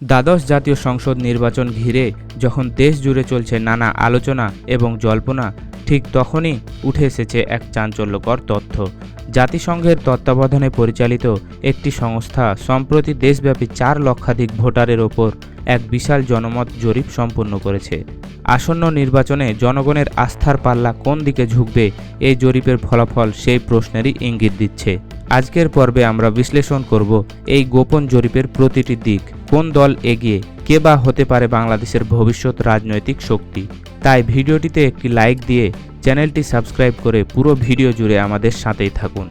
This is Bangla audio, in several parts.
দ্বাদশ জাতীয় সংসদ নির্বাচন ঘিরে যখন দেশ জুড়ে চলছে নানা আলোচনা এবং জল্পনা ঠিক তখনই উঠে এসেছে এক চাঞ্চল্যকর তথ্য। জাতিসংঘের তত্ত্বাবধানে পরিচালিত একটি সংস্থা সম্প্রতি দেশব্যাপী চার লক্ষাধিক ভোটারের ওপর এক বিশাল জনমত জরিপ সম্পন্ন করেছে। আসন্ন নির্বাচনে জনগণের আস্থার পাল্লা কোন দিকে ঝুঁকবে, এই জরিপের ফলাফল সেই প্রশ্নেরই ইঙ্গিত দিচ্ছে। আজকের পর্বে আমরা বিশ্লেষণ করব এই গোপন জরিপের প্রতিটি দিক, কোন দল এগিয়ে, কে বা হতে পারে বাংলাদেশের ভবিষ্যৎ রাজনৈতিক শক্তি। তাই ভিডিওটিতে একটি লাইক দিয়ে চ্যানেলটি সাবস্ক্রাইব করে পুরো ভিডিও জুড়ে আমাদের সাথেই থাকুন।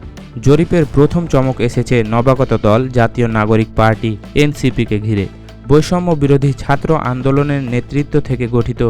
জরিপের প্রথম চমক এসেছে নবাগত দল, জাতীয় নাগরিক পার্টি, এনসিপিকে ঘিরে। বৈষম্য বিরোধী ছাত্র আন্দোলনের নেতৃত্ব থেকে গঠিত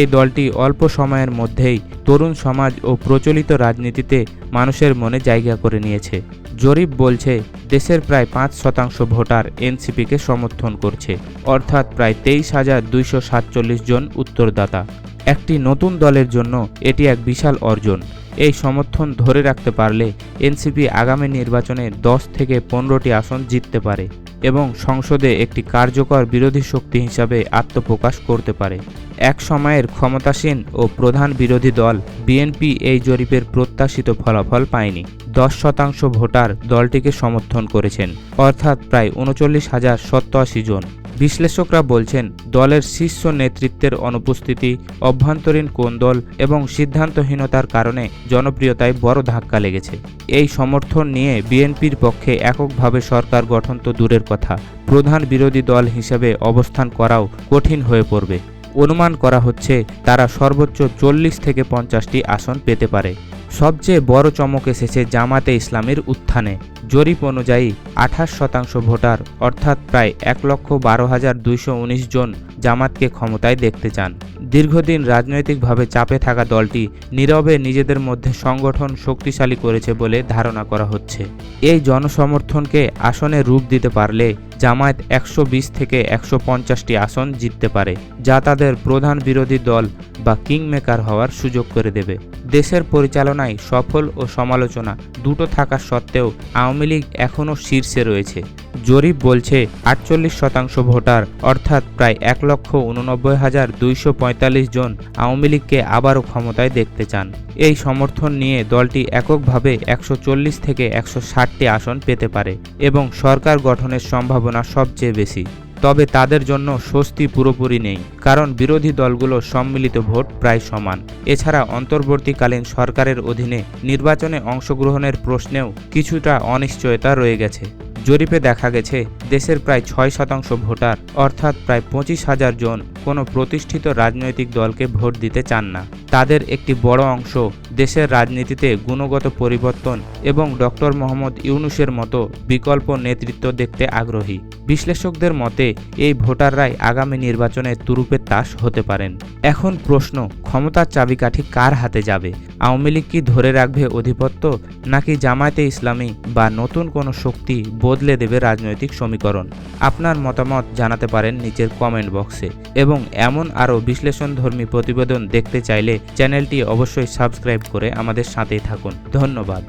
এই দলটি অল্প সময়ের মধ্যেই তরুণ সমাজ ও প্রচলিত রাজনীতিতে মানুষের মনে জায়গা করে নিয়েছে। জরিপ বলছে, দেশের প্রায় পাঁচ শতাংশ ভোটার এনসিপিকে সমর্থন করছে, অর্থাৎ প্রায় তেইশ হাজার দুইশো সাতচল্লিশ জন উত্তরদাতা। একটি নতুন দলের জন্য এটি এক বিশাল অর্জন। এই সমর্থন ধরে রাখতে পারলে এনসিপি আগামী নির্বাচনে দশ থেকে পনেরোটি আসন জিততে পারে এবং সংসদে একটি কার্যকর বিরোধী শক্তি হিসাবে আত্মপ্রকাশ করতে পারে। এক সময়ের ক্ষমতাসীন ও প্রধান বিরোধী দল বিএনপি এই জরিপের প্রত্যাশিত ফলাফল পায়নি। দশ শতাংশ ভোটার দলটিকে সমর্থন করেছেন, অর্থাৎ প্রায় উনচল্লিশ হাজার সত্তআশি জন। বিশ্লেষকরা বলছেন, দলের শীর্ষ নেতৃত্বের অনুপস্থিতি, অভ্যন্তরীণ কোন্দল এবং সিদ্ধান্তহীনতার কারণে জনপ্রিয়তায় বড় ধাক্কা লেগেছে। এই সমর্থন নিয়ে বিএনপির পক্ষে এককভাবে সরকার গঠন তো দূরের কথা, প্রধান বিরোধী দল হিসেবে অবস্থান করাও কঠিন হয়ে পড়বে। অনুমান করা হচ্ছে, তারা সর্বোচ্চ চল্লিশ থেকে পঞ্চাশটি আসন পেতে পারে। সবচেয়ে বড় চমক এসেছে জামাতে ইসলামের উত্থানে। জরিপ অনুযায়ী আঠাশ শতাংশ ভোটার, অর্থাৎ প্রায় এক লক্ষ বারো হাজার দুইশো উনিশ জন জামাতকে ক্ষমতায় দেখতে চান। দীর্ঘদিন রাজনৈতিকভাবে চাপে থাকা দলটি নীরবে নিজেদের মধ্যে সংগঠন শক্তিশালী করেছে বলে ধারণা করা হচ্ছে। এই জনসমর্থনকে আসনে রূপ দিতে পারলে জামায়াত একশো বিশ থেকে একশো পঞ্চাশটি আসন জিততে পারে, যা তাদের প্রধান বিরোধী দল বা কিংমেকার হওয়ার সুযোগ করে দেবে। দেশের পরিচালনায় সফল ও সমালোচনা দুটো থাকা সত্ত্বেও আওয়ামী লীগ এখনও শীর্ষে রয়েছে। জরিপ বলছে, আটচল্লিশ শতাংশ ভোটার, অর্থাৎ প্রায় এক লক্ষ উননব্বই হাজার দুইশো পঁয়তাল্লিশ জন আওয়ামী লীগকে আবারও ক্ষমতায় দেখতে চান। এই সমর্থন নিয়ে দলটি এককভাবে একশো চল্লিশ থেকে একশো ষাটটি আসন পেতে পারে এবং সরকার গঠনের সম্ভাবনা সবচেয়ে বেশি। তবে তাদের জন্য স্বস্তি পুরোপুরি নেই, কারণ বিরোধী দলগুলো সম্মিলিত ভোট প্রায় সমান। এছাড়া অন্তর্বর্তীকালীন সরকারের অধীনে নির্বাচনে অংশগ্রহণের প্রশ্নেও কিছুটা অনিশ্চয়তা রয়ে গেছে। জরিপে দেখা গেছে, দেশের প্রায় ছয় শতাংশ ভোটার, অর্থাৎ প্রায় পঁচিশ হাজার জন কোনো প্রতিষ্ঠিত রাজনৈতিক দলকে ভোট দিতে চান না। তাদের একটি বড় অংশ দেশের রাজনীতিতে গুণগত পরিবর্তন এবং ডক্টর মোহাম্মদ ইউনুসের মতো বিকল্প নেতৃত্ব দেখতে আগ্রহী। বিশ্লেষকদের মতে, এই ভোটাররাই আগামী নির্বাচনে তুরুপের তাস হতে পারেন। এখন প্রশ্ন, ক্ষমতার চাবিকাঠি কার হাতে যাবে? আওয়ামী লীগ কি ধরে রাখবে অধিপত্য, নাকি জামায়াতে ইসলামী বা নতুন কোনো শক্তি বদলে দেবে রাজনৈতিক সমীকরণ? আপনার মতামত জানাতে পারেন নিচের কমেন্ট বক্সে। এবং এমন আরও বিশ্লেষণধর্মী প্রতিবেদন দেখতে চাইলে চ্যানেলটি অবশ্যই সাবস্ক্রাইব করে আমাদের সাথেই থাকুন। ধন্যবাদ।